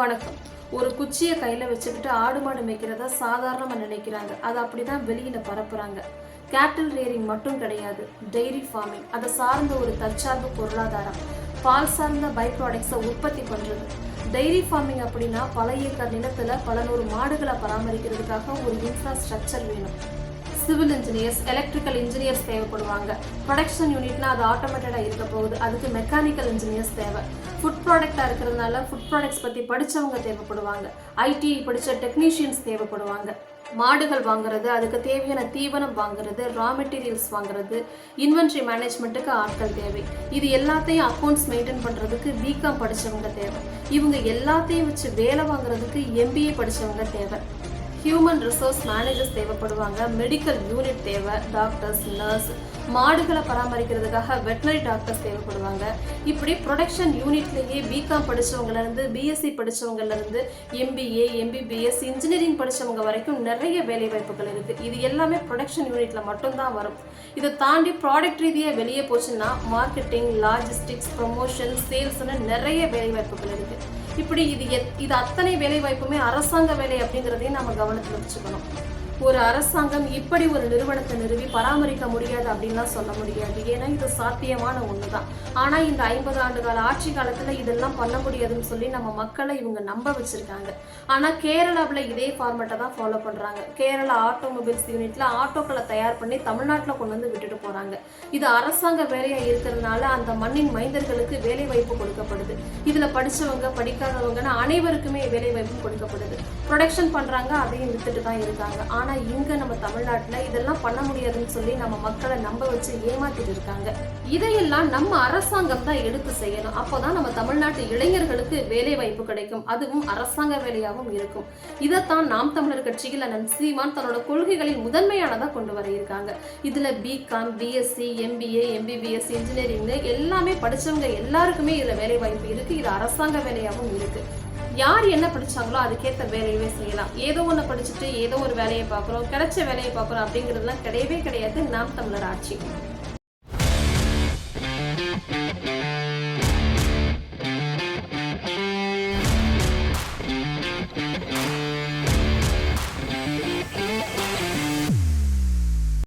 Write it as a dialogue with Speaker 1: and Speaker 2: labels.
Speaker 1: வணக்கம். ஒரு குச்சியை கையில் வச்சுக்கிட்டு ஆடு மாடு மேய்க்கிறத சாதாரணமாக நினைக்கிறாங்க. அது அப்படி தான் வெளியில் பரப்புகிறாங்க கேட்டில் ரேரிங் மட்டும் கிடையாது டெய்ரி ஃபார்மிங் அதை சார்ந்த ஒரு தற்சார்பு பொருளாதாரம். பால் சார்ந்த பை ப்ராடக்ட்ஸை உற்பத்தி பண்ணுறது டெய்ரி ஃபார்மிங் அப்படின்னா பல ஏக்கர் நிலத்தில் பல நூறு மாடுகளை பராமரிக்கிறதுக்காக ஒரு இன்ஃப்ராஸ்ட்ரக்சர் வேணும். சிவில் இன்ஜினியர்ஸ் எலக்ட்ரிக்கல் இன்ஜினியர்ஸ் தேவைப்படுவாங்க. ப்ரொடக்ஷன் யூனிட்னா அது ஆட்டோமேட்டடாக இருக்க போகுது. அதுக்கு மெக்கானிக்கல் இன்ஜினியர்ஸ் தேவை. ஃபுட் ப்ராடக்டாக இருக்கிறதுனால ஃபுட் ப்ராடக்ட்ஸ் பற்றி படித்தவங்க தேவைப்படுவாங்க. ஐடிஐ படித்த டெக்னீஷியன்ஸ் தேவைப்படுவாங்க. மாடுகள் வாங்குறது அதுக்கு தேவையான தீவனம் வாங்குறது ரா மெட்டீரியல்ஸ் வாங்குறது இன்வென்ட்ரி மேனேஜ்மெண்ட்டுக்கு ஆட்கள் தேவை. இது எல்லாத்தையும் அக்கௌண்ட்ஸ் மெயின்டைன் பண்ணுறதுக்கு பிகாம் படித்தவங்க தேவை. இவங்க எல்லாத்தையும் வச்சு வேலை வாங்குறதுக்கு எம்பிஏ படித்தவங்க தேவை. ஹியூமன் ரிசோர்ஸ் மேனேஜர்ஸ் தேவைப்படுவாங்க. மெடிக்கல் யூனிட் தேவை. டாக்டர்ஸ் நர்ஸ் மாடுகளை பராமரிக்கிறதுக்காக வெட்டினரி டாக்டர்ஸ் தேவைப்படுவாங்க. இப்படி ப்ரொடக்ஷன் யூனிட்லேயே பிகாம் படித்தவங்கலேருந்து பிஎஸ்சி படித்தவங்கலேருந்து எம்பிஏ எம்பிபிஎஸ் இன்ஜினியரிங் படித்தவங்க வரைக்கும் நிறைய வேலை வாய்ப்புகள் இருக்குது இது எல்லாமே ப்ரொடக்ஷன் யூனிட்டில் மட்டும்தான் வரும். இதை தாண்டி ப்ராடக்ட் ரீதியாக வெளியே போச்சுன்னா மார்க்கெட்டிங் லாஜிஸ்டிக்ஸ் ப்ரொமோஷன் சேல்ஸ்னு நிறைய வேலை வாய்ப்புகள் இருக்குது இப்படி இது எத்- இது அத்தனை வேலை வாய்ப்புமே அரசாங்க வேலை அப்படிங்கிறதையும் நம்ம கவனத்தில் வச்சுக்கணும் ஒரு அரசாங்கம் இப்படி ஒரு நிறுவனத்தை நிறுவி பராமரிக்க முடியாது அப்படின்லாம் சொல்ல முடியாது. ஏன்னா இது சாத்தியமான ஒன்று தான் ஆனால் இந்த ஐம்பது ஆண்டு கால ஆட்சி காலத்தில் இதெல்லாம் பண்ண முடியாதுன்னு சொல்லி நம்ம மக்களை இவங்க நம்ப வச்சுருக்காங்க. ஆனால் கேரளாவில் இதே ஃபார்மேட்டை தான் ஃபாலோ பண்ணுறாங்க கேரளா ஆட்டோமொபைல்ஸ் யூனிட்டில் ஆட்டோக்களை தயார் பண்ணி தமிழ்நாட்டில் கொண்டு வந்து விட்டுட்டு போகிறாங்க இது அரசாங்க வேலையாக இருக்கிறதுனால அந்த மண்ணின் மைந்தர்களுக்கு வேலை வாய்ப்பு கொடுக்கப்படுது. இதில் படித்தவங்க படிக்காதவங்கன்னு அனைவருக்குமே வேலை வாய்ப்பு கொடுக்கப்படுது. ப்ரொடக்ஷன் பண்ணுறாங்க அதையும் வித்துட்டு தான் இருக்காங்க. ஆனால் இங்கே நம்ம தமிழ்நாட்டில் இதெல்லாம் பண்ண முடியாதுன்னு சொல்லி நம்ம மக்களை நம்ப வச்சு ஏமாத்திட்டு இருக்காங்க. இதையெல்லாம் நம்ம அரசாங்கம் தான் எடுத்து செய்யணும். அப்போதான் நம்ம தமிழ்நாட்டு இளைஞர்களுக்கு வேலை வாய்ப்பு கிடைக்கும். அதுவும் அரசாங்க வேலையாகவும் இருக்கும். இதைத்தான் நாம் தமிழர் கட்சியில் அண்ணன் சீமான் தன்னோட கொள்கைகளில் முதன்மையானதா கொண்டு வர இருக்காங்க. இதுல பிகாம் பிஎஸ்சி எம்பிஏ எம்பிபிஎஸ் இன்ஜினியரிங்னு எல்லாமே படிச்சவங்க எல்லாருக்குமே இதுல வேலை வாய்ப்பு இருக்கு. இது அரசாங்க வேலையாகவும் இருக்கு. யார் என்ன படிச்சாங்களோ அதுக்கேற்ற வேலையவே செய்யலாம். ஏதோ ஒன்று படிச்சுட்டு ஏதோ ஒரு வேலையை பார்க்குறோம் கிடைச்ச வேலையை பார்க்குறோம் அப்படிங்கிறதுலாம் கிடையவே கிடையாது. நாம் தமிழர் ஆட்சி.